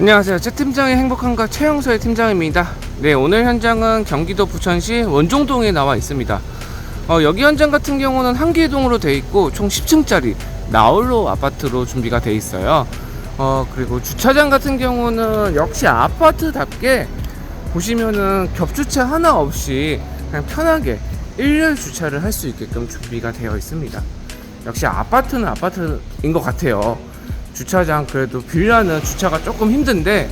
안녕하세요. 최 팀장의 행복한가 최영서의 팀장입니다. 네, 오늘 현장은 경기도 부천시 원종동에 나와 있습니다. 어, 여기 현장 같은 경우는 한 개동으로 돼 있고 총 10층짜리 나홀로 아파트로 준비가 돼 있어요. 어, 그리고 주차장 같은 경우는 역시 아파트답게 보시면은 겹주차 하나 없이 그냥 편하게 일렬 주차를 할 수 있게끔 준비가 되어 있습니다. 역시 아파트는 아파트인 것 같아요. 주차장 그래도 빌라는 주차가 조금 힘든데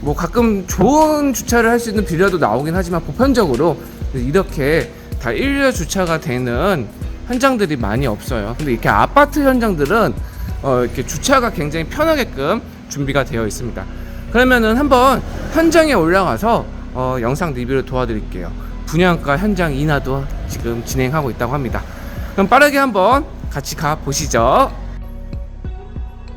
뭐 가끔 좋은 주차를 할 수 있는 빌라도 나오긴 하지만 보편적으로 이렇게 다 일렬 주차가 되는 현장들이 많이 없어요. 근데 이렇게 아파트 현장들은 어 이렇게 주차가 굉장히 편하게끔 준비가 되어 있습니다. 그러면은 한번 현장에 올라가서 어 영상 리뷰를 도와드릴게요. 분양가 현장 인하도 지금 진행하고 있다고 합니다. 그럼 빠르게 한번 같이 가 보시죠.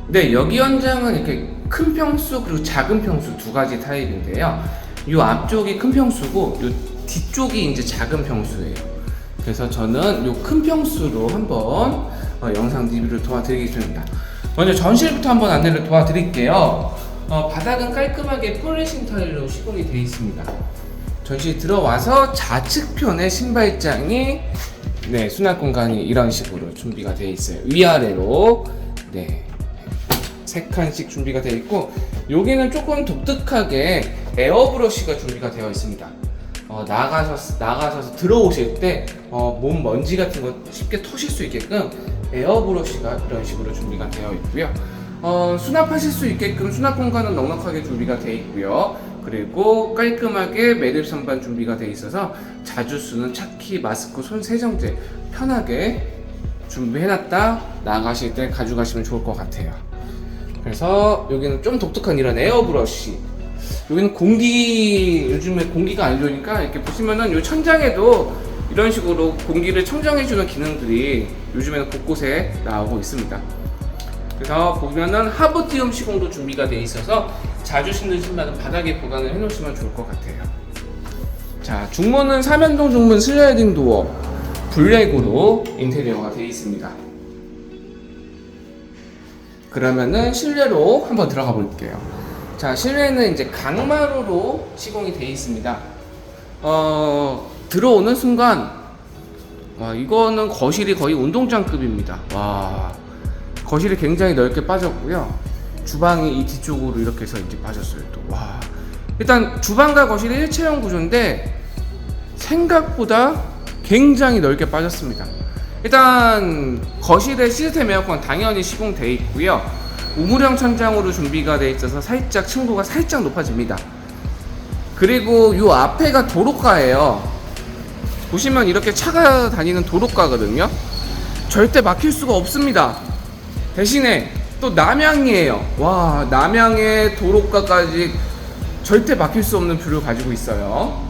네, 여기 현장은 이렇게 큰 평수 그리고 작은 평수 두 가지 타입인데요. 이 앞쪽이 큰 평수고 이 뒤쪽이 이제 작은 평수예요. 그래서 저는 이 큰 평수로 한번 어, 영상 리뷰를 도와드리겠습니다. 먼저 전실부터 한번 안내를 도와드릴게요. 어, 바닥은 깔끔하게 폴리싱 타일로 시공이 되어 있습니다. 전실 들어와서 좌측편에 신발장이 네 수납 공간이 이런 식으로 준비가 되어 있어요. 위아래로 네 세 칸씩 준비가 되어 있고 여기는 조금 독특하게 에어 브러쉬가 준비가 되어 있습니다. 어, 나가셔서 나가셔서 들어오실 때 어, 몸 먼지 같은 거 쉽게 터실 수 있게끔 에어 브러쉬가 이런 식으로 준비가 되어 있고요. 어, 수납하실 수 있게끔 수납 공간은 넉넉하게 준비가 되어 있고요. 그리고 깔끔하게 매립 선반 준비가 되어 있어서 자주 쓰는 차키, 마스크, 손 세정제 편하게 준비해놨다 나가실 때 가져가시면 좋을 것 같아요. 그래서 여기는 좀 독특한 이런 에어브러쉬. 여기는 공기 요즘에 공기가 안 좋으니까 이렇게 보시면은 요 천장에도 이런 식으로 공기를 청정해주는 기능들이 요즘에는 곳곳에 나오고 있습니다. 그래서 보면은 하부티움 시공도 준비가 돼 있어서 자주 신는 신발은 바닥에 보관을 해놓으시면 좋을 것 같아요. 자 중문은 삼연동 중문 슬라이딩 도어 블랙으로 인테리어가 되어 있습니다. 그러면은 실내로 한번 들어가 볼게요. 자, 실내는 이제 강마루로 시공이 되어 있습니다. 어, 들어오는 순간, 와, 이거는 거실이 거의 운동장급입니다. 와, 거실이 굉장히 넓게 빠졌고요. 주방이 이 뒤쪽으로 이렇게 해서 이제 빠졌어요. 또, 와. 일단 주방과 거실이 일체형 구조인데 생각보다 굉장히 넓게 빠졌습니다. 일단 거실에 시스템 에어컨 당연히 시공되어 있고요. 우물형 천장으로 준비가 되어 있어서 살짝 층고가 살짝 높아집니다. 그리고 이 앞에가 도로가예요. 보시면 이렇게 차가 다니는 도로가거든요. 절대 막힐 수가 없습니다. 대신에 또 남양이에요. 와 남양의 도로가까지 절대 막힐 수 없는 뷰를 가지고 있어요.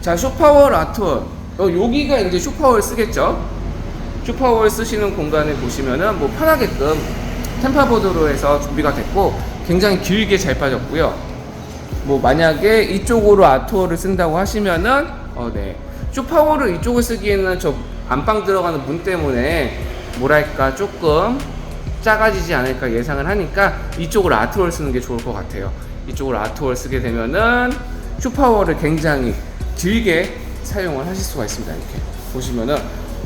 자 쇼파월 아트월 어, 여기가 이제 쇼파월 쓰겠죠? 쇼파월 쓰시는 공간을 보시면은 뭐 편하게끔 템파보드로 해서 준비가 됐고 굉장히 길게 잘 빠졌고요. 뭐 만약에 이쪽으로 아트월을 쓴다고 하시면은 어네. 쇼파월을 이쪽을 쓰기에는 저 안방 들어가는 문 때문에 뭐랄까 조금 작아지지 않을까 예상을 하니까 이쪽으로 아트월 쓰는 게 좋을 것 같아요. 이쪽으로 아트월 쓰게 되면은 쇼파월을 굉장히 길게 사용을 하실 수가 있습니다. 이렇게 보시면은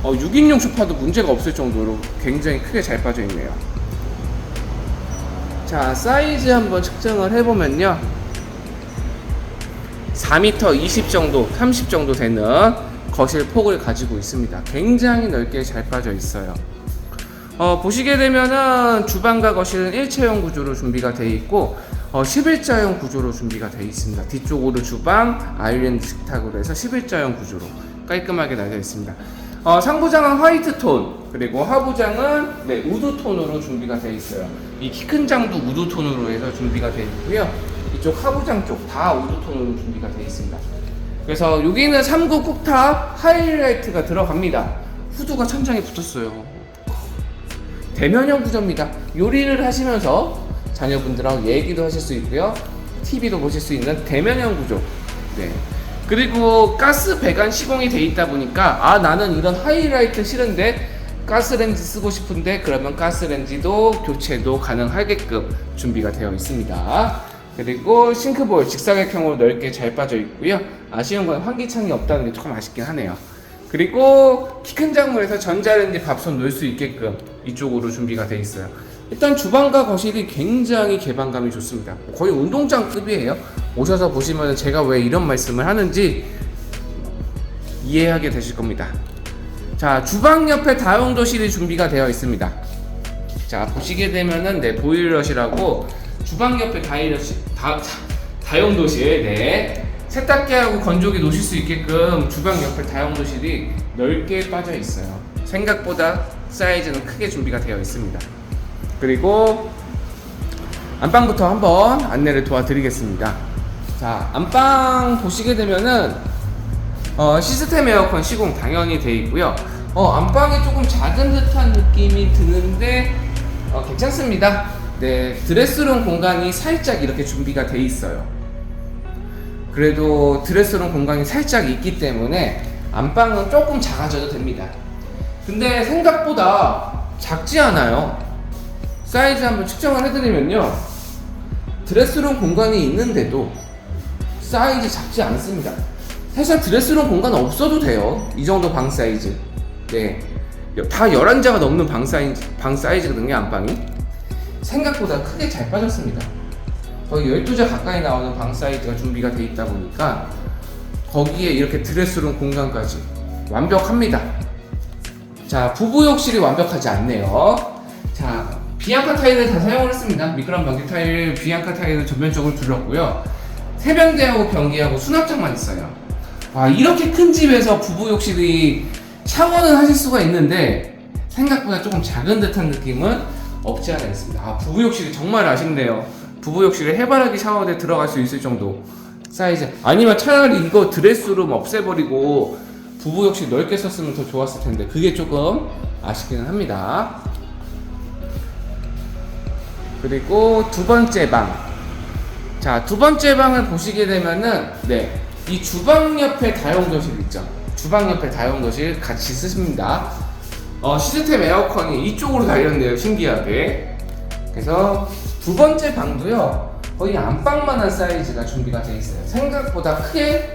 어, 6인용 소파도 문제가 없을 정도로 굉장히 크게 잘 빠져 있네요. 자 사이즈 한번 측정을 해보면요. 4m 20 정도, 30 정도 되는 거실 폭을 가지고 있습니다. 굉장히 넓게 잘 빠져 있어요. 어, 보시게 되면은 주방과 거실은 일체형 구조로 준비가 되어 있고 어, 11자형 구조로 준비가 되어 있습니다. 뒤쪽으로 주방, 아일랜드 식탁으로 해서 11자형 구조로 깔끔하게 나져 있습니다. 어, 상부장은 화이트 톤, 그리고 하부장은 네, 우드 톤으로 준비가 되어 있어요. 이 키 큰 장도 우드 톤으로 해서 준비가 되어 있고요. 이쪽 하부장 쪽 다 우드 톤으로 준비가 되어 있습니다. 그래서 여기는 3구 쿡탑 하이라이트가 들어갑니다. 후드가 천장에 붙었어요. 대면형 구조입니다. 요리를 하시면서 자녀분들하고 얘기도 하실 수 있고요. TV도 보실 수 있는 대면형 구조. 네. 그리고 가스 배관 시공이 돼 있다 보니까 아 나는 이런 하이라이트 싫은데 가스레인지 쓰고 싶은데 그러면 가스레인지도 교체도 가능하게끔 준비가 되어 있습니다. 그리고 싱크볼 직사각형으로 넓게 잘 빠져 있고요. 아쉬운 건 환기창이 없다는 게 조금 아쉽긴 하네요. 그리고 키큰 장물에서 전자레인지 밥솥 넣을 수 있게끔 이쪽으로 준비가 되어 있어요. 일단 주방과 거실이 굉장히 개방감이 좋습니다. 거의 운동장급이에요. 오셔서 보시면 제가 왜 이런 말씀을 하는지 이해하게 되실 겁니다. 자, 주방 옆에 다용도실이 준비가 되어 있습니다. 자, 보시게 되면은 네, 보일러실하고 주방 옆에 다이러실, 다, 다용도실, 네. 세탁기하고 건조기 놓으실 수 있게끔 주방 옆에 다용도실이 넓게 빠져 있어요. 생각보다 사이즈는 크게 준비가 되어 있습니다. 그리고 안방부터 한번 안내를 도와드리겠습니다. 자, 안방 보시게 되면은 어, 시스템 에어컨 시공 당연히 돼 있고요. 어, 안방이 조금 작은 듯한 느낌이 드는데 어, 괜찮습니다. 네, 드레스룸 공간이 살짝 이렇게 준비가 돼 있어요. 그래도 드레스룸 공간이 살짝 있기 때문에 안방은 조금 작아져도 됩니다. 근데 생각보다 작지 않아요. 사이즈 한번 측정을 해드리면요. 드레스룸 공간이 있는데도 사이즈 작지 않습니다. 사실 드레스룸 공간 없어도 돼요. 이 정도 방 사이즈. 네. 다 11자가 넘는 방 사이즈, 방 사이즈거든요, 안방이. 생각보다 크게 잘 빠졌습니다. 거의 12자 가까이 나오는 방 사이즈가 준비가 돼 있다 보니까 거기에 이렇게 드레스룸 공간까지 완벽합니다. 자, 부부 욕실이 완벽하지 않네요. 자, 비앙카 타일을 다 사용을 했습니다. 미끄럼 변기 타일, 비앙카 타일을 전면적으로 둘렀고요. 세면대하고 변기하고 수납장만 있어요. 아, 이렇게 큰 집에서 부부 욕실이 샤워는 하실 수가 있는데 생각보다 조금 작은 듯한 느낌은 없지 않아 있습니다. 아, 부부 욕실이 정말 아쉽네요. 부부 욕실에 해바라기 샤워대 들어갈 수 있을 정도 사이즈. 아니면 차라리 이거 드레스룸 없애버리고 부부 욕실 넓게 썼으면 더 좋았을 텐데 그게 조금 아쉽기는 합니다. 그리고 두 번째 방. 자, 두 번째 방을 보시게 되면은, 네. 이 주방 옆에 다용도실 있죠? 주방 옆에 다용도실 같이 쓰십니다. 어, 시스템 에어컨이 이쪽으로 달렸네요. 신기하게. 그래서 두 번째 방도요. 거의 안방만한 사이즈가 준비가 되어 있어요. 생각보다 크게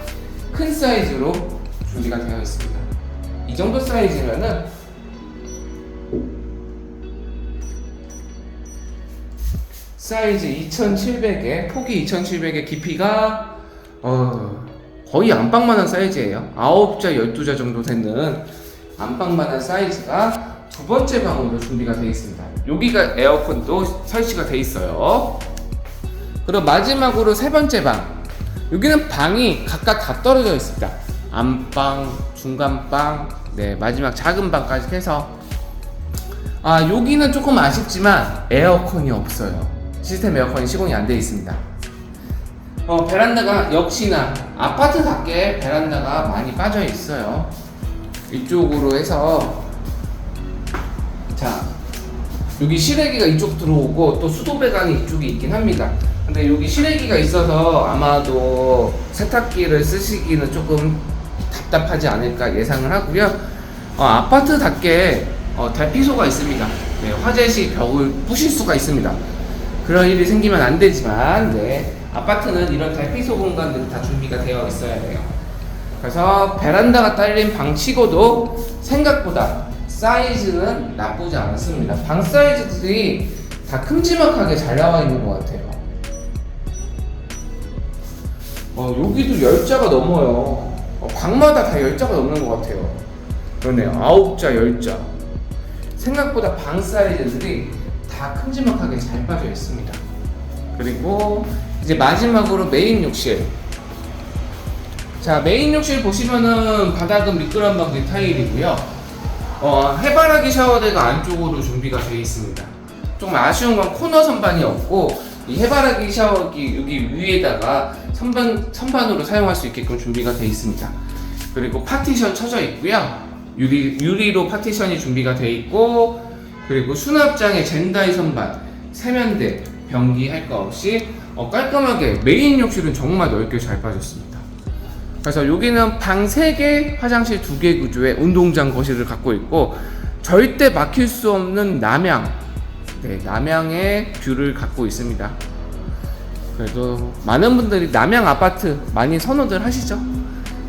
큰 사이즈로 준비가 되어 있습니다. 이 정도 사이즈면은 사이즈 2700에 폭이 2700에 깊이가 어, 거의 안방만한 사이즈예요. 9자, 12자 정도 되는 안방만한 사이즈가 두 번째 방으로 준비가 되어 있습니다. 여기가 에어컨도 설치가 되어 있어요. 그리고 마지막으로 세 번째 방. 여기는 방이 각각 다 떨어져 있습니다. 안방, 중간방, 네, 마지막 작은 방까지 해서 아, 여기는 조금 아쉽지만 에어컨이 없어요. 시스템 에어컨이 시공이 안 되어 있습니다. 어, 베란다가 역시나 아파트답게 베란다가 많이 빠져 있어요. 이쪽으로 해서 자 여기 실외기가 이쪽 들어오고 또 수도 배관이 이쪽에 있긴 합니다. 근데 여기 실외기가 있어서 아마도 세탁기를 쓰시기는 조금 답답하지 않을까 예상을 하고요. 어, 아파트답게 어, 대피소가 있습니다. 네, 화재 시 벽을 부실 수가 있습니다. 그런 일이 생기면 안 되지만 네, 아파트는 이런 대피소 공간들이 다 준비가 되어 있어야 돼요. 그래서 베란다가 딸린 방 치고도 생각보다 사이즈는 나쁘지 않습니다. 방 사이즈들이 다 큼지막하게 잘 나와 있는 것 같아요. 어, 여기도 10자가 넘어요. 어, 방마다 다 10자가 넘는 것 같아요. 그러네요. 9자, 10자. 생각보다 방 사이즈들이 다 큼지막하게 잘 빠져 있습니다. 그리고 이제 마지막으로 메인 욕실. 자, 메인 욕실 보시면은 바닥은 미끄럼 방지 타일이고요. 어, 해바라기 샤워대가 안쪽으로 준비가 되어 있습니다. 조금 아쉬운 건 코너 선반이 없고 이 해바라기 샤워기 여기 위에다가 선반 선반으로 사용할 수 있게끔 준비가 되어 있습니다. 그리고 파티션 쳐져 있고요. 유리 유리로 파티션이 준비가 되어 있고 그리고 수납장에 젠다이 선반, 세면대, 변기 할 거 없이 어, 깔끔하게 메인 욕실은 정말 넓게 잘 빠졌습니다. 그래서 여기는 방 3개, 화장실 2개 구조의 운동장 거실을 갖고 있고 절대 막힐 수 없는 남양. 네, 남양의 뷰를 갖고 있습니다. 그래도 많은 분들이 남양 아파트 많이 선호들 하시죠?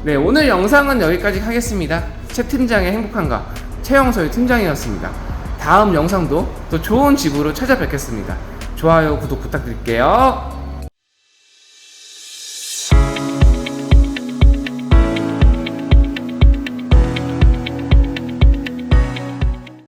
네, 오늘 영상은 여기까지 하겠습니다. 최 팀장의 행복한가 최영서의 팀장이었습니다. 다음 영상도 더 좋은 집으로 찾아뵙겠습니다. 좋아요, 구독 부탁드릴게요.